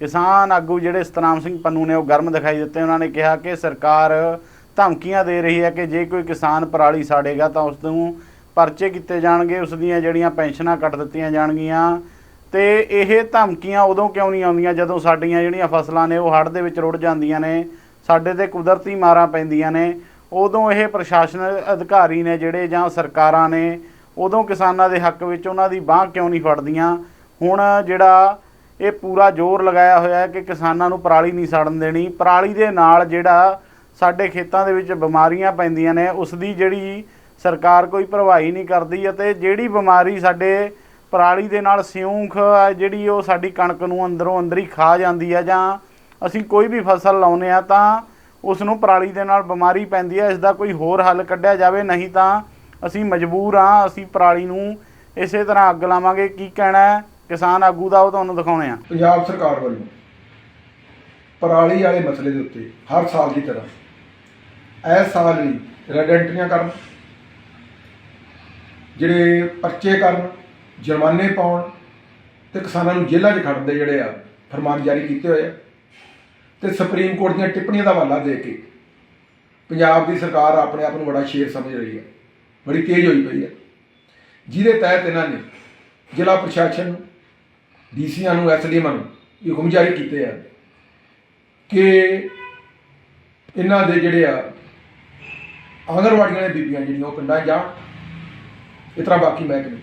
ਕਿਸਾਨ ਆਗੂ ਜਿਹੜੇ ਸਤਨਾਮ ਸਿੰਘ ਪੰਨੂ ਨੇ ਉਹ ਗਰਮ ਦਿਖਾਈ ਦਿੱਤੇ। ਉਹਨਾਂ ਨੇ ਕਿਹਾ ਕਿ ਸਰਕਾਰ ਧਮਕੀਆਂ ਦੇ ਰਹੀ ਹੈ ਕਿ ਜੇ ਕੋਈ ਕਿਸਾਨ ਪਰਾਲੀ ਸਾੜੇਗਾ ਤਾਂ ਉਸ ਨੂੰ ਪਰਚੇ ਕੀਤੇ ਜਾਣਗੇ, ਉਸ ਦੀਆਂ ਜਿਹੜੀਆਂ ਪੈਨਸ਼ਨਾਂ ਕੱਟ ਦਿੱਤੀਆਂ ਜਾਣਗੀਆਂ। ਤੇ ਇਹ ਧਮਕੀਆਂ ਉਦੋਂ ਕਿਉਂ ਨਹੀਂ ਆਉਂਦੀਆਂ? ਜਦੋਂ ਸਾਡੀਆਂ ਜਿਹੜੀਆਂ ਫਸਲਾਂ ਨੇ ਉਹ ਹੜ੍ਹ ਦੇ ਵਿੱਚ ਰੁੜ ਜਾਂਦੀਆਂ ਨੇ, ਸਾਡੇ ਤੇ ਕੁਦਰਤੀ ਮਾਰਾਂ ਪੈਂਦੀਆਂ ਨੇ, ਉਦੋਂ ਇਹ ਪ੍ਰਸ਼ਾਸਨ ਅਧਿਕਾਰੀ ਨੇ ਜਿਹੜੇ ਜਾਂ ਸਰਕਾਰਾਂ ਨੇ, ਉਦੋਂ ਕਿਸਾਨਾਂ ਦੇ ਹੱਕ ਵਿੱਚ ਉਹਨਾਂ ਦੀ ਬਾਹ ਕਿਉਂ ਨਹੀਂ ਫੜਦੀਆਂ? ਹੁਣ ਜਿਹੜਾ ਇਹ ਪੂਰਾ ਜ਼ੋਰ ਲਗਾਇਆ ਹੋਇਆ ਹੈ ਕਿ ਕਿਸਾਨਾਂ ਨੂੰ ਪਰਾਲੀ ਨਹੀਂ ਸਾੜਨ ਦੇਣੀ। ਪਰਾਲੀ ਦੇ ਨਾਲ ਜਿਹੜਾ ਸਾਡੇ ਖੇਤਾਂ ਦੇ ਵਿੱਚ ਬਿਮਾਰੀਆਂ ਪੈਂਦੀਆਂ ਨੇ, ਉਸ ਦੀ ਜਿਹੜੀ ਸਰਕਾਰ ਕੋਈ ਭਰਵਾਈ ਨਹੀਂ ਕਰਦੀ ਅਤੇ ਜਿਹੜੀ ਬਿਮਾਰੀ ਸਾਡੇ ਪਰਾਲੀ ਦੇ ਨਾਲ ਸਿਉਂਖ ਜਿਹੜੀ ਉਹ ਸਾਡੀ ਕਣਕ ਨੂੰ ਅੰਦਰੋਂ ਅੰਦਰ ਹੀ ਖਾ ਜਾਂਦੀ ਹੈ ਜਾਂ ਅਸੀਂ ਕੋਈ ਵੀ ਫਸਲ ਲਾਉਨੇ ਆ ਤਾਂ ਉਸ ਨੂੰ ਪਰਾਲੀ ਦੇ ਨਾਲ ਬਿਮਾਰੀ ਪੈਂਦੀ ਹੈ ਇਸ ਦਾ ਕੋਈ ਹੋਰ ਹੱਲ ਕੱਢਿਆ ਜਾਵੇ, ਨਹੀਂ ਤਾਂ ਅਸੀਂ ਮਜਬੂਰ ਹਾਂ ਅਸੀਂ ਪਰਾਲੀ ਨੂੰ ਇਸੇ ਤਰ੍ਹਾਂ ਅੱਗ ਲਾਵਾਂਗੇ। ਕੀ ਕਹਿਣਾ ਕਿਸਾਨ ਆਗੂ ਦਾ ਉਹ ਤੁਹਾਨੂੰ ਦਿਖਾਉਣੇ ਆ। ਪੰਜਾਬ ਸਰਕਾਰ ਵੱਲੋਂ ਪਰਾਲੀ ਵਾਲੇ ਮਸਲੇ ਦੇ ਉੱਤੇ ਹਰ ਸਾਲ ਦੀ ਤਰ੍ਹਾਂ ਇਸ ਸਾਲ ਵੀ ਰੈਡ ਐਂਟਰੀਆਂ ਕਰਨ, ਜਿਹੜੇ ਪਰਚੇ ਕਰਨ, ਜੁਰਮਾਨੇ ਪਾਉਣ ਤੇ ਕਿਸਾਨਾਂ ਨੂੰ ਜੇਲ੍ਹਾਂ 'ਚ ਖੜਨ ਦੇ ਜਿਹੜੇ ਆ, ਫਰਮਾਨ ਜਾਰੀ ਕੀਤੇ ਹੋਏ ਆ ਤੇ ਸੁਪਰੀਮ ਕੋਰਟ ਦੀਆਂ ਟਿੱਪਣੀਆਂ ਦਾ ਹਵਾਲਾ ਦੇ ਕੇ ਪੰਜਾਬ ਦੀ ਸਰਕਾਰ ਆਪਣੇ ਆਪ ਨੂੰ ਬੜਾ ਸ਼ੇਰ ਸਮਝ ਰਹੀ ਹੈ ਬੜੀ ਤੇਜ਼ ਹੋਈ ਪਈ ਹੈ ਜਿਹਦੇ ਤਹਿਤ ਇਹਨਾਂ ਨੇ ਜ਼ਿਲ੍ਹਾ ਪ੍ਰਸ਼ਾਸਨ ਨੂੰ ਡੀਸੀਆਂ ਨੂੰ, ਐਸਡੀਐਮ ਨੂੰ ਇਹ ਹੁਕਮ ਜਾਰੀ ਕੀਤੇ ਆ ਕਿ ਇਹਨਾਂ ਦੇ ਜਿਹੜੇ ਆ ਆਂਗਣਵਾੜੀਆਂ ਦੇ ਬੀਬੀਆਂ ਜਿਹੜੀਆਂ ਉਹ ਪਿੰਡਾਂ 'ਚ ਜਾਣ, ਇਸ ਤਰ੍ਹਾਂ ਬਾਕੀ ਮਹਿਕਮੇ।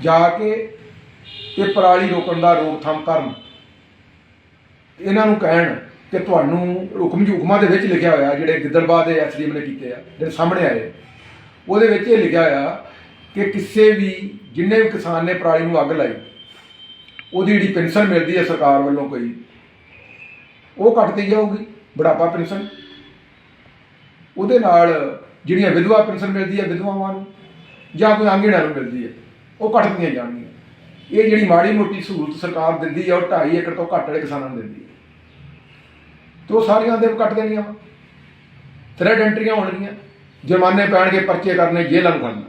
ਜਾ ਕੇ ਇਹ ਪਰਾਲੀ ਰੋਕਣ ਦਾ ਰੋਕਥਾਮ ਕਰਨ। ਇਹਨਾਂ ਨੂੰ ਕਹਿਣ ਕਿ ਤੁਹਾਨੂੰ ਹੁਕਮ ਜੀ ਹੁਕਮਾਂ ਦੇ ਵਿੱਚ ਲਿਖਿਆ ਹੋਇਆ, ਜਿਹੜੇ ਗਿੱਦੜਬਾਹ ਦੇ ਐਸਡੀਐਮ ਨੇ ਕੀਤੇ ਆ, ਜਿਹੜੇ ਸਾਹਮਣੇ ਆਏ, ਉਹਦੇ ਵਿੱਚ ਇਹ ਲਿਖਿਆ ਹੋਇਆ ਕਿ ਕਿਸੇ ਵੀ, ਜਿੰਨੇ ਵੀ ਕਿਸਾਨ ਨੇ ਪਰਾਲੀ ਨੂੰ ਅੱਗ ਲਾਈ ਉਹਦੀ ਜਿਹੜੀ ਪੈਨਸ਼ਨ ਮਿਲਦੀ ਹੈ ਸਰਕਾਰ ਵੱਲੋਂ ਕੋਈ, ਉਹ ਕੱਟਦੀ ਜਾਊਗੀ, ਬੁਢਾਪਾ ਪੈਨਸ਼ਨ। ਉਹਦੇ ਨਾਲ ਜਿਹੜੀਆਂ ਵਿਧਵਾ ਪੈਨਸ਼ਨ ਮਿਲਦੀ ਹੈ ਵਿਧਵਾਵਾਂ ਨੂੰ, ਜਾਂ ਕੋਈ ਆਂਗਣਾਂ ਨੂੰ ਮਿਲਦੀ ਹੈ, ਉਹ ਕੱਟਦੀਆਂ ਜਾਣਗੀਆਂ। ਇਹ ਜਿਹੜੀ ਮਾੜੀ ਮੋਟੀ ਸਹੂਲਤ ਸਰਕਾਰ ਦਿੰਦੀ ਹੈ, ਉਹ 2.5 ਏਕੜ ਤੋਂ ਘੱਟ ਵਾਲੇ ਕਿਸਾਨਾਂ ਨੂੰ ਦਿੰਦੀ ਹੈ। ਤੇ ਉਹ ਸਾਰੀਆਂ ਦੇ ਕੱਟ ਦੇਣੀਆਂ ਵਾ। ਥ੍ਰੈਡ ਐਂਟਰੀਆਂ ਹੋਣਗੀਆਂ, ਜੁਰਮਾਨੇ ਪੈਣਗੇ, ਪਰਚੇ ਕਰਨੇ, ਜੇਲ੍ਹਾਂ ਨੂੰ ਖੜਨਾ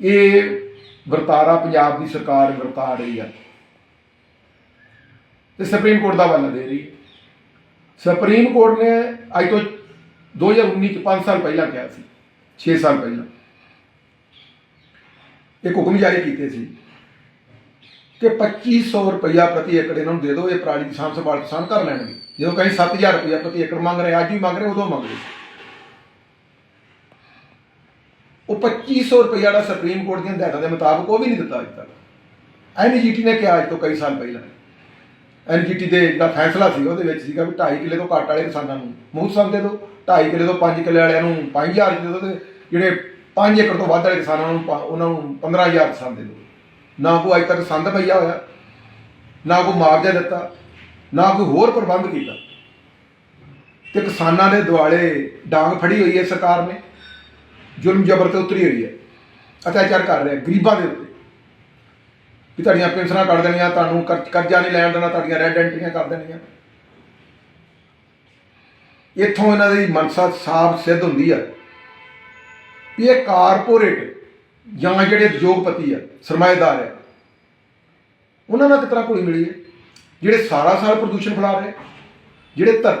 ਇਹ ਵਰਤਾਰਾ ਪੰਜਾਬ ਦੀ ਸਰਕਾਰ ਵਰਤਾ ਰਹੀ ਹੈ ਤੇ ਸੁਪਰੀਮ ਕੋਰਟ ਦਾ ਵੱਲ ਦੇ ਰਹੀ ਸੁਪਰੀਮ ਕੋਰਟ ਨੇ ਅੱਜ ਤੋਂ 2019 ਚ 5 ਸਾਲ ਪਹਿਲਾਂ ਕਿਹਾ ਸੀ 6 ਸਾਲ ਪਹਿਲਾਂ। ਇੱਕ ਹੁਕਮ ਜਾਰੀ ਕੀਤੇ ਸੀ ਕਿ 2500 ਰੁਪਇਆ ਪ੍ਰਤੀ ਏਕੜ ਇਹਨਾਂ ਨੂੰ ਦੇ ਦਿਓ, ਇਹ ਪਰਾਲੀ ਦੀ ਸਾਂਭ ਸੰਭਾਲ ਕਿਸਾਨ ਕਰ ਲੈਣਗੇ। ਜਦੋਂ ਕਹੀਂ 7000 ਰੁਪਇਆ ਪ੍ਰਤੀ ਏਕੜ ਮੰਗ ਰਹੇ, ਅੱਜ ਵੀ ਮੰਗ ਰਹੇ, ਉਦੋਂ ਮੰਗ ਰਹੇ। ਉਹ 2500 ਰੁਪਇਆ ਜਿਹੜਾ ਸੁਪਰੀਮ ਕੋਰਟ ਦੀਆਂ ਹਦਾਇਤਾਂ ਦੇ ਮੁਤਾਬਕ ਉਹ ਵੀ ਨਹੀਂ ਦਿੱਤਾ ਅੱਜ ਤੱਕ। ਐਨਜੀਟੀ ਨੇ ਕਿਹਾ ਅੱਜ ਤੋਂ ਕਈ ਸਾਲ ਪਹਿਲਾਂ। ਐਨਜੀਟੀ ਦੇ ਜਿਹੜਾ ਫੈਸਲਾ ਸੀ ਉਹਦੇ ਵਿੱਚ ਸੀਗਾ ਵੀ 2.5 ਕਿੱਲੇ ਤੋਂ ਘੱਟ ਵਾਲੇ ਕਿਸਾਨਾਂ ਨੂੰ ਮੁਹਤ ਦੇ ਦਿਓ 2.5 ਕਿੱਲੇ ਤੋਂ 5 ਕਿੱਲੇ ਵਾਲਿਆਂ ਨੂੰ 5000 ਦੇ ਦਿਓ ਤੇ ਜਿਹੜੇ 5 ਏਕੜ ਤੋਂ ਵੱਧ ਵਾਲੇ ਕਿਸਾਨਾਂ ਨੂੰ ਉਹਨਾਂ ਨੂੰ 15000 ਸੰਦ ਦੇ ਦਿਓ। ਨਾ ਕੋਈ ਅੱਜ ਤੱਕ ਸੰਦ ਪਈਆ ਹੋਇਆ, ਨਾ ਕੋਈ ਮੁਆਵਜ਼ਾ ਦਿੱਤਾ, ਨਾ ਕੋਈ ਹੋਰ ਪ੍ਰਬੰਧ ਕੀਤਾ। ਤੇ ਕਿਸਾਨਾਂ ਦੇ ਦੁਆਲੇ ਡਾਂਗ ਫੜੀ ਹੋਈ ਹੈ ਸਰਕਾਰ ਨੇ। ਜ਼ੁਲਮ ਜ਼ਬਰ ਤੇ ਉਤਰੀ ਹੋਈ ਹੈ। ਅਤਿਆਚਾਰ ਕਰ ਰਿਹਾ ਗਰੀਬਾਂ ਦੇ ਉੱਤੇ। ਵੀ ਤੁਹਾਡੀਆਂ ਪੈਨਸ਼ਨਾਂ ਕੱਢ ਦੇਣੀਆਂ, ਤੁਹਾਨੂੰ ਕਰਜ਼ਾ ਨਹੀਂ ਲੈਣ ਦੇਣਾ, ਤੁਹਾਡੀਆਂ ਰੈੱਡ ਐਂਟਰੀਆਂ ਕਰ ਦੇਣੀਆਂ। ਇੱਥੋਂ ਇਹਨਾਂ ਦੀ ਮਨਸਾ ਸਾਫ਼ ਸਿੱਧ ਹੁੰਦੀ ਹੈ ਵੀ ਇਹ ਕਾਰਪੋਰੇਟ ਜਾਂ ਜਿਹੜੇ ਉਦਯੋਗਪਤੀ ਆ, ਸਰਮਾਏਦਾਰ ਆ, ਉਹਨਾਂ ਨਾਲ ਕਿਸ ਤਰ੍ਹਾਂ ਕੋਈ ਮਿਲੀ ਹੈ? ਜਿਹੜੇ ਸਾਰਾ ਸਾਲ ਪ੍ਰਦੂਸ਼ਣ ਫੈਲਾ ਰਹੇ, ਜਿਹੜੇ ਧਰਤੀ